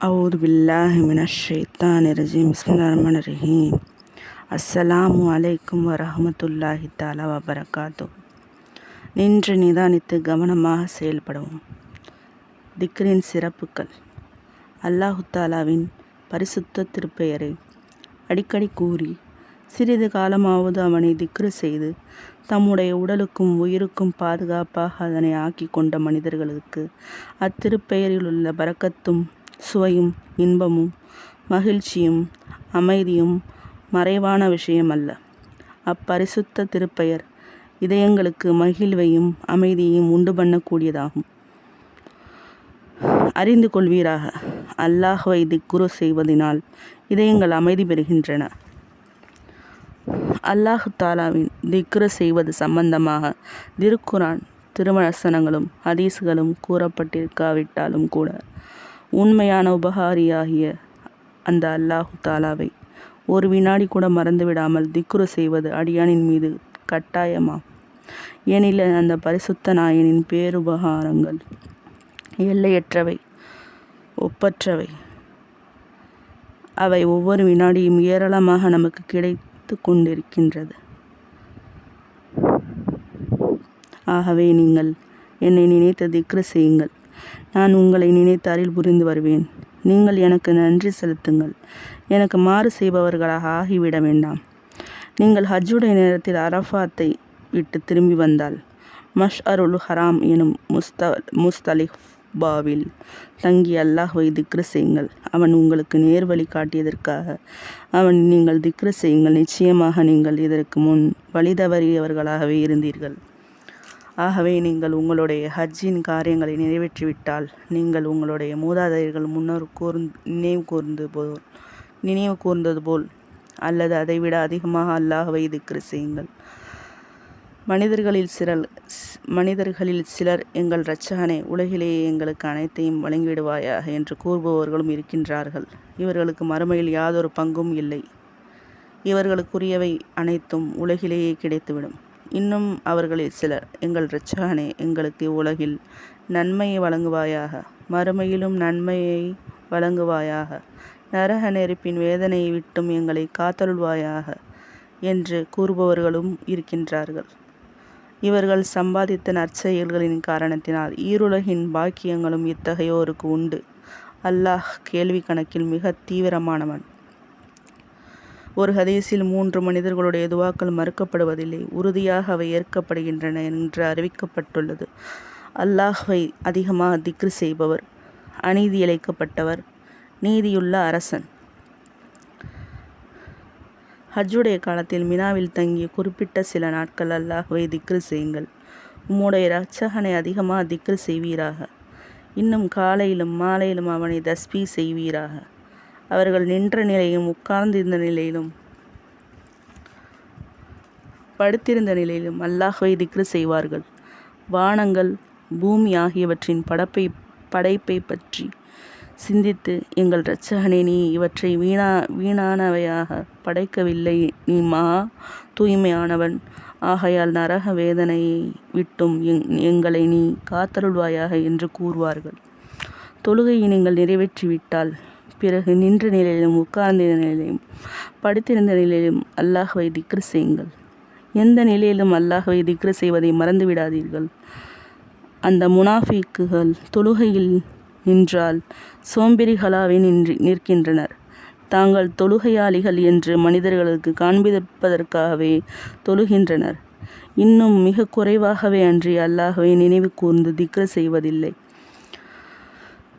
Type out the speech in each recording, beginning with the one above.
அவுது பில்லாஹிமின ஷைத்தான் ரஜீம் பிஸ்மில்லாஹ்மான் ரஹீம் அஸ்ஸலாமு அலைக்கும் வரஹமத்துல்லாஹி தாலா வபரகாத்து நின்று நிதானித்து கவனமாக செயல்படவும். திக்ரின் சிறப்புகள். அல்லாஹு தாலாவின் பரிசுத்த திருப்பெயரை அடிக்கடி கூறி சிறிது காலமாவது அவனை திக்ரு செய்து தம்முடைய உடலுக்கும் உயிருக்கும் பாதுகாப்பாக அதனை ஆக்கி கொண்ட மனிதர்களுக்கு அத்திருப்பெயரில் உள்ள பறக்கத்தும் சுவையும் இன்பமும் மகிழ்ச்சியும் அமைதியும் மறைவான விஷயம் அல்ல அப்பரிசுத்த திருப்பெயர் இதயங்களுக்கு மகிழ்வையும் அமைதியையும் உண்டு பண்ணக்கூடியதாகும். அறிந்து கொள்வீராக. அல்லாஹுவை திக்குரு செய்வதனால் இதயங்கள் அமைதி பெறுகின்றன. அல்லாஹு தாலாவின் திக்ரு செய்வது சம்பந்தமாக திருக்குரான் திருமணசனங்களும் ஹதீஸ்களும் கூறப்பட்டிருக்காவிட்டாலும் கூட உண்மையான உபகாரியாகிய அந்த அல்லாஹு தாலாவை. ஒரு வினாடி கூட மறந்துவிடாமல் திக்ரு செய்வது அடியானின் மீது கட்டாயமா? ஏனில் அந்த பரிசுத்த நாயனின் பேருபகாரங்கள் எல்லையற்றவை ஒப்பற்றவை. அவை ஒவ்வொரு வினாடியும் ஏராளமாக நமக்கு கிடைத்து கொண்டிருக்கின்றது. ஆகவே நீங்கள் என்னை நினைத்து திக்ரு செய்யுங்கள். நான் உங்களை நினைத்து அருள் புரிந்து வருவேன். நீங்கள் எனக்கு நன்றி செலுத்துங்கள். எனக்கு மாறு செய்பவர்களாக ஆகிவிட வேண்டாம். நீங்கள் ஹஜ்ஜுடைய நேரத்தில் அரஃபாத்தை விட்டு திரும்பி வந்தால் மஷ் அருள் ஹராம் எனும் முஸ்த முஸ்தலிஃபாவில் தங்கி அல்லாஹ்வை திக்ரு செய்யுங்கள். அவன் உங்களுக்கு நேர்வழி காட்டியதற்காக அவன் நீங்கள் திக்ரு செய்யுங்கள். நிச்சயமாக நீங்கள் இதற்கு முன் வழி தவறியவர்களாகவே இருந்தீர்கள். ஆகவே நீங்கள் உங்களுடைய ஹஜ்ஜின் காரியங்களை நிறைவேற்றிவிட்டால் நீங்கள் உங்களுடைய மூதாதையர்கள் முன்னர் கூர் நினைவு கூர்ந்து போல் நினைவு கூர்ந்தது போல் அல்லது அதைவிட அதிகமாக அல்லாஹவை திக்ரு செய்யுங்கள். மனிதர்களில் சிலர் மனிதர்களில் சிலர் எங்கள் இரட்சகனே உலகிலேயே எங்களுக்கு அனைத்தையும் வழங்கிவிடுவாயாக என்று கூறுபவர்களும் இருக்கின்றார்கள். இவர்களுக்கு மறுமையில் யாதொரு பங்கும் இல்லை. இவர்களுக்குரியவை அனைத்தும் உலகிலேயே கிடைத்துவிடும். இன்னும் அவர்களில் சிலர் எங்கள் இரட்சகனே எங்களுக்கு உலகில் நன்மையை வழங்குவாயாக மறுமையிலும் நன்மையை வழங்குவாயாக நரக நெருப்பின் வேதனையை விட்டும் எங்களை காத்தருள்வாயாக என்று கூறுபவர்களும் இருக்கின்றார்கள். இவர்கள் சம்பாதித்த நற்செயல்களின் காரணத்தினால் ஈருலகின் பாக்கியங்களும் இத்தகையோருக்கு உண்டு. அல்லாஹ் கேள்வி கணக்கில் மிக தீவிரமானவன். ஒரு ஹதீஸில் மூன்று மனிதர்களுடைய துவாக்கள் மறுக்கப்படுவதில்லை உறுதியாக அவை ஏற்கப்படுகின்றன என்று அறிவிக்கப்பட்டுள்ளது. அல்லாஹ்வை அதிகமாக திக்ரு செய்பவர் அநீதி இழைக்கப்பட்டவர் நீதியுள்ள அரசன். ஹஜ்ஜுடைய காலத்தில் மினாவில் தங்கிய குறிப்பிட்ட சில நாட்கள் அல்லாஹ்வை திக்ரு செய்யுங்கள். உம்முடைய ரட்சகனை அதிகமாக திக்ரு செய்வீராக. இன்னும் காலையிலும் மாலையிலும் அவனை தஸ்பி செய்வீராக. அவர்கள் நின்ற நிலையிலும் உட்கார்ந்திருந்த நிலையிலும் படுத்திருந்த நிலையிலும் அல்லாஹ்வை திக்ரு செய்வார்கள். வானங்கள் பூமி ஆகியவற்றின் படப்பை படைப்பை பற்றி சிந்தித்து எங்கள் இரட்சகனே நீ இவற்றை வீணா வீணானவையாக படைக்கவில்லை. நீ மா தூய்மையானவன். ஆகையால் நரக வேதனையை விட்டும் எங்களை நீ காத்தருள்வாயாக என்று கூறுவார்கள். தொழுகையை நீங்கள் நிறைவேற்றிவிட்டால் பிறகு நின்ற நிலையிலும் உட்கார்ந்திருந்த நிலையிலும் படுத்திருந்த நிலையிலும் அல்லாஹுவை திக்ரு செய்யுங்கள். எந்த நிலையிலும் அல்லாஹுவை திக்ரு செய்வதை மறந்து விடாதீர்கள் அந்த முனாஃபிக்குகள் தொழுகையில் நின்றால் சோம்பேறிகளாவே நின்று நிற்கின்றனர். தாங்கள் தொழுகையாளிகள் என்று மனிதர்களுக்கு காண்பிப்பதற்காகவே தொழுகின்றனர். இன்னும் மிக குறைவாகவே அன்றி அல்லாஹ்வை நினைவு கூர்ந்து திக்ர செய்வதில்லை.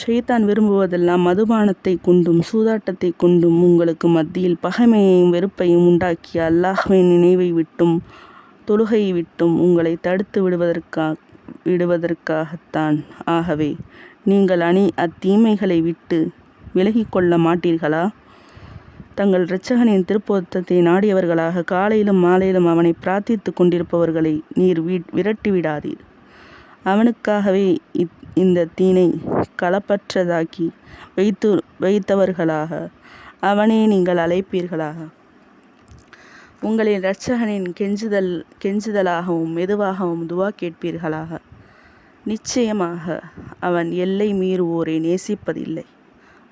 ஷைத்தான் விரும்புவதெல்லாம் மதுபானத்தை கொண்டும் சூதாட்டத்தை கொண்டும் உங்களுக்கு மத்தியில் பகைமையையும் வெறுப்பையும் உண்டாக்கி அல்லாஹ்வின் நினைவை விட்டும் தொழுகையை விட்டும் உங்களை தடுத்து விடுவதற்கா விடுவதற்காகத்தான். ஆகவே நீங்கள் அணி அத்தீமைகளை விட்டு விலகிக் கொள்ள மாட்டீர்களா? தங்கள் இரட்சகனின் திருப்பொருத்தத்தை நாடியவர்களாக காலையிலும் மாலையிலும் அவனை பிரார்த்தித்து கொண்டிருப்பவர்களை நீர் வீ விரட்டி விடாதீர். அவனுக்காகவே இந்த தீனை களப்பற்றதாக்கி வைத்து வைத்தவர்களாக அவனே நீங்கள் அழைப்பீர்களாக. உங்களின் இரட்சகனின் கெஞ்சுதல் கெஞ்சுதலாகவும் மெதுவாகவும் துவா கேட்பீர்களாக. நிச்சயமாக அவன் எல்லை மீறுவோரை நேசிப்பதில்லை.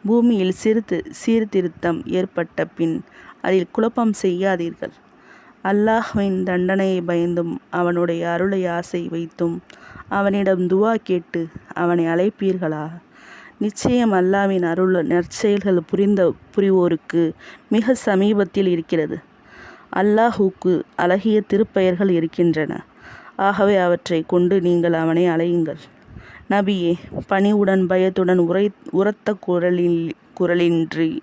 பூமியில் சிறுத்து சீர்திருத்தம் ஏற்பட்ட பின் அதில் குழப்பம் செய்யாதீர்கள். அல்லாஹ்வின் தண்டனையை பயந்தும் அவனுடைய அருளை ஆசை வைத்தும் அவனிடம் துவா கேட்டு அவனை அழைப்பீர்களா? நிச்சயம் அல்லாவின் அருள் நற்செயல்கள் புரிந்த புரிவோருக்கு மிக சமீபத்தில் இருக்கிறது. அல்லாஹுக்கு அழகிய திருப்பெயர்கள் இருக்கின்றன. ஆகவே அவற்றை கொண்டு நீங்கள் அவனை அழையுங்கள். நபியே பணிவுடன் பயத்துடன் உரை உரத்த குரலில் குரலின்றி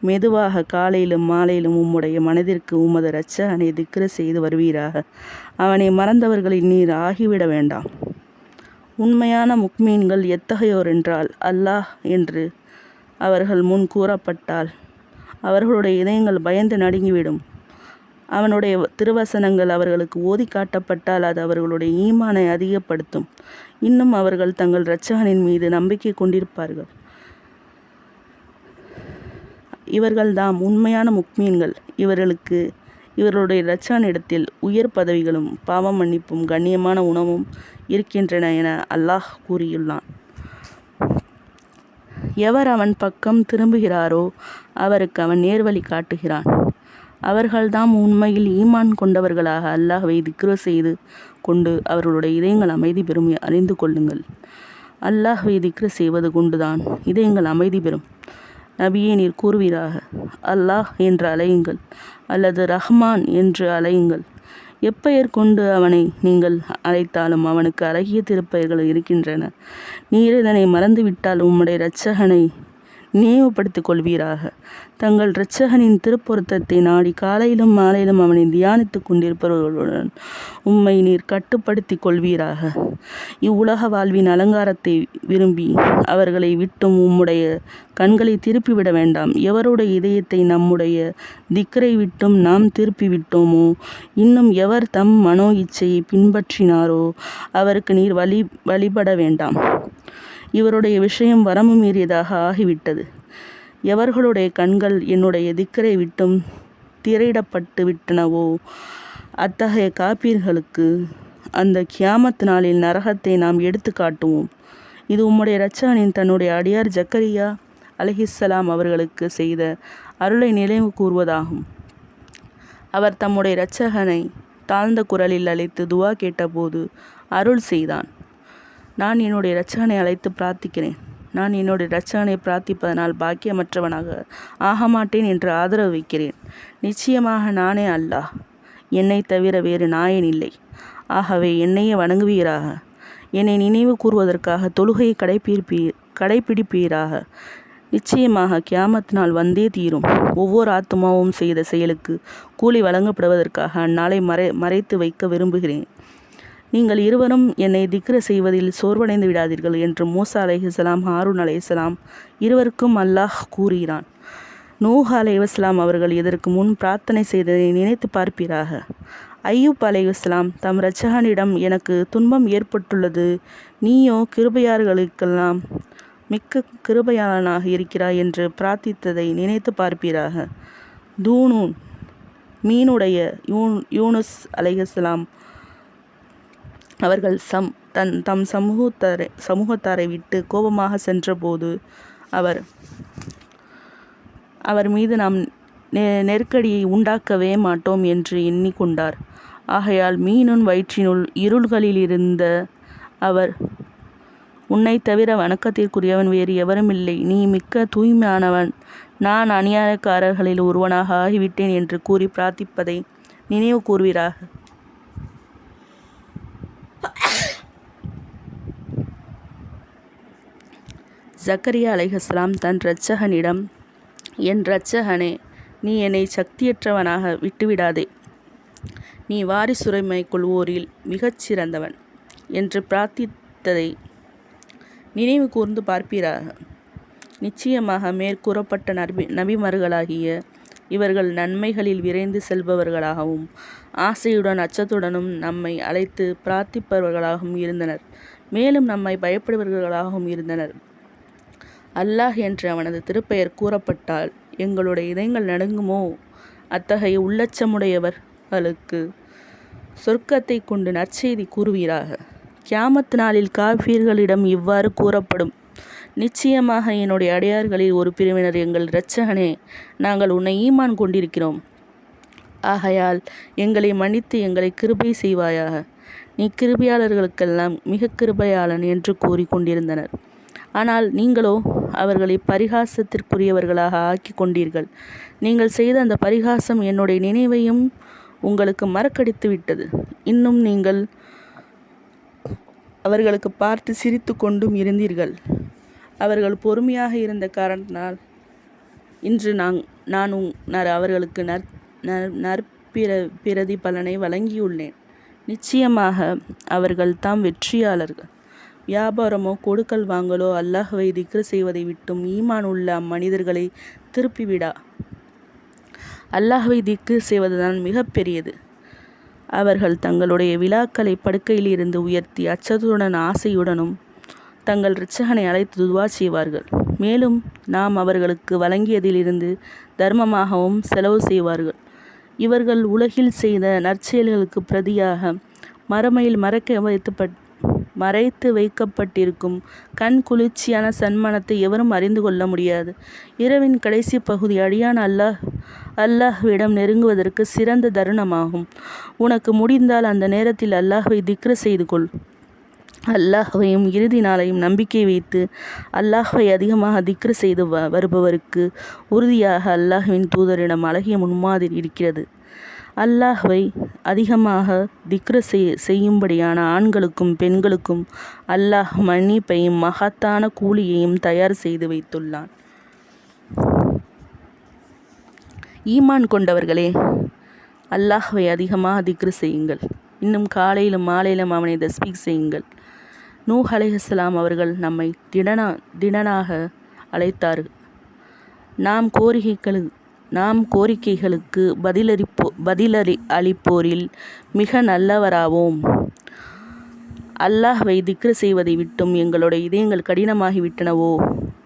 மெதுவாக காலையிலும் மாலையிலும் உம்முடைய மனதிற்கு உமது இரட்சகனை திக்ர செய்து வருவீராக. அவனை மறந்தவர்களின் நீர் ஆகிவிட வேண்டாம். உண்மையான முக்மீன்கள் எத்தகையோர் என்றால் அல்லாஹ் என்று அவர்கள் முன் கூறப்பட்டால் அவர்களுடைய இதயங்கள் பயந்து நடுங்கிவிடும். அவனுடைய திருவசனங்கள் அவர்களுக்கு ஓதி காட்டப்பட்டால் அது அவர்களுடைய ஈமானை அதிகப்படுத்தும். இன்னும் அவர்கள் தங்கள் இரட்சகனின் மீது நம்பிக்கை கொண்டிருப்பார்கள். இவர்கள்தாம் உண்மையான முக்மீன்கள். இவர்களுக்கு இவர்களுடைய இடத்தில் உயர் பதவிகளும் பாவ மன்னிப்பும் கண்ணியமான உணவும் இருக்கின்றன என அல்லாஹ் கூறியுள்ளான். எவர் அவன் பக்கம் திரும்புகிறாரோ அவருக்கு அவன் நேர்வழி காட்டுகிறான். அவர்கள்தாம் உண்மையில் ஈமான் கொண்டவர்களாக அல்லாஹ்வை திக்ரு செய்து கொண்டு அவர்களுடைய இதயங்கள் அமைதி பெறும் அறிந்து கொள்ளுங்கள். அல்லாஹ்வை திக்ரு செய்வது கொண்டுதான். இதயங்கள் அமைதி பெறும். நபியே நீர் கூறுவீராக. அல்லாஹ் என்று அலையுங்கள் அல்லது ரஹ்மான் என்று அலையுங்கள் எப்பெயர் கொண்டு அவனை நீங்கள் அழைத்தாலும் அவனுக்கு அழகிய திருப்பெயர்கள் இருக்கின்றன. நீர் இதனை மறந்துவிட்டால் உம்முடைய இரட்சகனை நினைவுபடுத்திக் கொள்வீராக தங்கள் இரட்சகனின் திருப்பொருத்தத்தை நாடி காலையிலும் மாலையிலும் அவனை தியானித்துக் கொண்டிருப்பவர்களுடன் உம்மை நீர் கட்டுப்படுத்திக் கொள்வீராக. இவ்வுலக வாழ்வின் அலங்காரத்தை விரும்பி அவர்களை விட்டும் உம்முடைய கண்களை திருப்பிவிட வேண்டாம். எவருடைய இதயத்தை நம்முடைய திக்கரை விட்டும் நாம் திருப்பி விட்டோமோ இன்னும் எவர் தம் மனோ இச்சையை பின்பற்றினாரோ அவருக்கு நீர் வழி வழிபட வேண்டாம். இவருடைய விஷயம் வரம்பு மீறியதாக ஆகிவிட்டது. எவர்களுடைய கண்கள் என்னுடைய திக்கரை விட்டும் திரையிடப்பட்டு விட்டனவோ அத்தகைய காப்பீர்களுக்கு அந்த கியாமத் நாளில் நரகத்தை நாம் எடுத்து காட்டுவோம். இது உம்முடைய இரட்சகனின் தன்னுடைய அடியார் ஜக்கரியா அலிஹிஸ்ஸலாம் அவர்களுக்கு செய்த அருளை நினைவு கூறுவதாகும் அவர் தம்முடைய இரட்சகனை தாழ்ந்த குரலில் அழைத்து துவா கேட்டபோது அருள் செய்தான். நான் என்னுடைய ரச்சகனை அழைத்து பிரார்த்திக்கிறேன். நான் என்னுடைய ரச்சகனை பிரார்த்திப்பதனால் பாக்கியமற்றவனாக ஆக மாட்டேன் என்று ஆதரவு வைக்கிறேன். நிச்சயமாக நானே அல்லாஹ். என்னை தவிர வேறு நாயன் இல்லை. ஆகவே என்னையே வணங்குவீராக. என்னை நினைவு கூறுவதற்காக தொழுகையை கடைப்பிடிப்பீ கடைப்பிடிப்பீராக. நிச்சயமாக கியாமத் நாள் வந்தே தீரும். ஒவ்வொரு ஆத்மாவும் செய்த செயலுக்கு கூலி வழங்கப்படுவதற்காக அந்நாளை மறை மறைத்து வைக்க விரும்புகிறேன். நீங்கள் இருவரும் என்னை திக்ர செய்வதில் சோர்வடைந்து விடாதீர்கள் என்று மூசா அலைஹிஸ்லாம் ஹாரூன் அலைஹிஸ்லாம் இருவருக்கும் அல்லாஹ் கூறுகிறான். நூஹ் அலைவாஸ்லாம் அவர்கள் இதற்கு முன் பிரார்த்தனை செய்ததை நினைத்து பார்ப்பீராக. ஐயூப் அலைவாஸ்லாம் தம் இரட்சகனிடம் எனக்கு துன்பம் ஏற்பட்டுள்ளது நீயோ கிருபையார்களுக்கெல்லாம் மிக்க கிருபையாளனாக இருக்கிறாய் என்று பிரார்த்தித்ததை நினைத்து பார்ப்பீராக. தூனூன் மீனுடைய யூன் யூனுஸ் அலைஹிஸ்லாம் அவர்கள் சம் தன் தம் சமூகத்தாரை சமூகத்தாரை விட்டு கோபமாக சென்றபோது அவர் அவர் மீது நாம் நெ நெருக்கடியை உண்டாக்கவே மாட்டோம் என்று எண்ணிக்கொண்டார். ஆகையால் மீனுன் வயிற்றினுள் இருள்களில் இருந்த அவர் உன்னை தவிர வணக்கத்திற்குரியவன் வேறு எவருமில்லை நீ மிக்க தூய்மையானவன். நான் அநியாயக்காரர்களில் ஒருவனாக ஆகிவிட்டேன் என்று கூறி பிரார்த்திப்பதை நினைவு கூறுவீராக ஜக்கரியா அலைஹஸ்லாம் தன் இரட்சகனிடம் என் இரட்சகனே நீ என்னை சக்தியற்றவனாக விட்டுவிடாதே. நீ வாரிசுரிமை கொள்வோரில் மிகச் சிறந்தவன் என்று பிரார்த்தித்ததை நினைவு கூர்ந்து பார்ப்பீராக. நிச்சயமாக மேற்கூறப்பட்ட நபி நபிமர்களாகிய இவர்கள் நன்மைகளில் விரைந்து செல்பவர்களாகவும் ஆசையுடன் அச்சத்துடனும் நம்மை அழைத்து பிரார்த்திப்பவர்களாகவும் இருந்தனர். மேலும் நம்மை பயப்படுபவர்களாகவும் இருந்தனர். அல்லாஹ் என்று அவனது திருப்பெயர் கூறப்பட்டால் எங்களுடைய இதயங்கள் நடுங்குமோ? அத்தகைய உள்ளச்சமுடையவர்களுக்கு சொர்க்கத்தை கொண்டு நற்செய்தி கூறுவீராக. கியாமத் நாளில் காஃபீர்களிடம் இவ்வாறு கூறப்படும். நிச்சயமாக என்னுடைய அடையார்களில் ஒரு பிரிவினர் எங்கள் இரட்சகனே நாங்கள் உன்னை ஈமான் கொண்டிருக்கிறோம். ஆகையால் எங்களை மன்னித்து எங்களை கிருபை செய்வாயாக. நீ கிருபையாளர்களுக்கெல்லாம் மிக கிருபையாளன் என்று கூறி கொண்டிருந்தனர். ஆனால் நீங்களோ அவர்களை பரிகாசத்திற்குரியவர்களாக ஆக்கி கொண்டீர்கள் நீங்கள் செய்த அந்த பரிகாசம் என்னுடைய நினைவையும் உங்களுக்கு மறக்கடித்து விட்டது இன்னும் நீங்கள் அவர்களுக்கு பார்த்து சிரித்து கொண்டும் இருந்தீர்கள். அவர்கள் பொறுமையாக இருந்த காரணத்தினால் இன்று நான் நான் உங் நான் அவர்களுக்கு நற் நற்பிர நற்பிர பிரதிபலனை வழங்கியுள்ளேன். நிச்சயமாக அவர்கள் தாம் வெற்றியாளர்கள். வியாபாரமோ கொடுக்கல் வாங்கலோ அல்லாஹுவை திக்ரு செய்வதை விட்டும் ஈமான் உள்ள அம்மனிதர்களை திருப்பிவிடா. அல்லாஹுவை திக்ரு செய்வதுதான் மிகப்பெரியது அவர்கள் தங்களுடைய விழாக்களை படுக்கையில் இருந்து உயர்த்தி அச்சத்துடன் ஆசையுடனும் தங்கள் ரிச்சகனை அழைத்து துவா செய்வார்கள். மேலும் நாம் அவர்களுக்கு வழங்கியதிலிருந்து தர்மமாகவும் செலவு செய்வார்கள். இவர்கள் உலகில் செய்த நற்செயல்களுக்கு பிரதியாக மறுமையில் மறைக்க வைத்துப்பட் மறைத்து வைக்கப்பட்டிருக்கும் கண் குளிர்ச்சியான சன்மானத்தை எவரும் அறிந்து கொள்ள முடியாது. இரவின் கடைசி பகுதி அடியான் அல்லாஹ் அல்லாஹ்விடம் நெருங்குவதற்கு சிறந்த தருணமாகும். உனக்கு முடிந்தால் அந்த நேரத்தில் அல்லாஹ்வை திக்ரு செய்து கொள். அல்லாஹ்வையும் இறுதி நாளையும் நம்பிக்கை வைத்து அல்லாஹ்வை அதிகமாக திக்ரு செய்து வ வருபவருக்கு உறுதியாக அல்லாஹ்வின் தூதரிடம் அழகிய முன்மாதிரி இருக்கிறது. அல்லாஹ்வை அதிகமாக திக்ரு செய் செய்யும்படியான ஆண்களுக்கும் பெண்களுக்கும் அல்லாஹ் மன்னிப்பையும் மகத்தான கூலியையும் தயார் செய்து வைத்துள்ளான். ஈமான் கொண்டவர்களே அல்லாஹ்வை அதிகமாக திக்ரு செய்யுங்கள். இன்னும் காலையிலும் மாலையிலும் அவனை தஸ்பீக் செய்யுங்கள். நூ அலைஹிஸ்ஸலாம் அவர்கள் நம்மை திடனா திடனாக அழைத்தார்கள். நாம் கோரிக்கைகளுக்கு நாம் கோரிக்கைகளுக்கு பதிலளிப்போ பதிலளி அளிப்போரில் மிக நல்லவராவோம். அல்லாஹ்வை திக்ரு செய்வதை விட்டும் எங்களுடைய இதயங்கள் கடினமாகிவிட்டனவோ?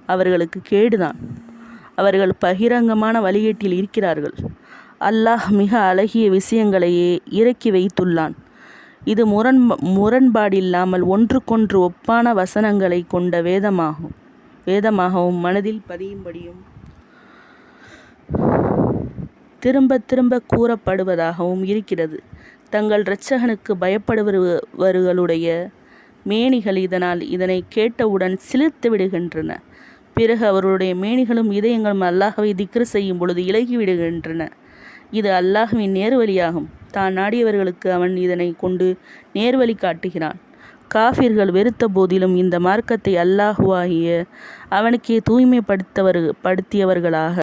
அவர்களுக்கு கேடுதான். அவர்கள் பகிரங்கமான வழியீட்டில் இருக்கிறார்கள். அல்லாஹ் மிக அழகிய விஷயங்களையே இறக்கி வைத்துள்ளான். இது முரண் முரண்பாடில்லாமல் ஒன்றுக்கொன்று ஒப்பான வசனங்களை கொண்ட வேதமாகும் வேதமாகவும் மனதில் பதியும்படியும் திரும்ப திரும்ப கூறப்படுவதாகவும் இருக்கிறது. தங்கள் இரட்சகனுக்கு பயப்படுபவர்களுடைய மேனிகள் இதனால் இதனை கேட்டவுடன் சிலிர்த்து விடுகின்றன. பிறகு அவர்களுடைய மேனிகளும் இதயங்களும் அல்லாஹவை திக்ரு செய்யும் பொழுது இலகி விடுகின்றன. இது அல்லாஹுவின் நேர்வழியாகும். தான் நாடியவர்களுக்கு அவன் இதனை கொண்டு நேர்வழி காட்டுகிறான். காஃபிர்கள் வெறுத்த போதிலும் இந்த மார்க்கத்தை அல்லாஹுவாகிய அவனுக்கே தூய்மைப்படுத்தவர் படுத்தியவர்களாக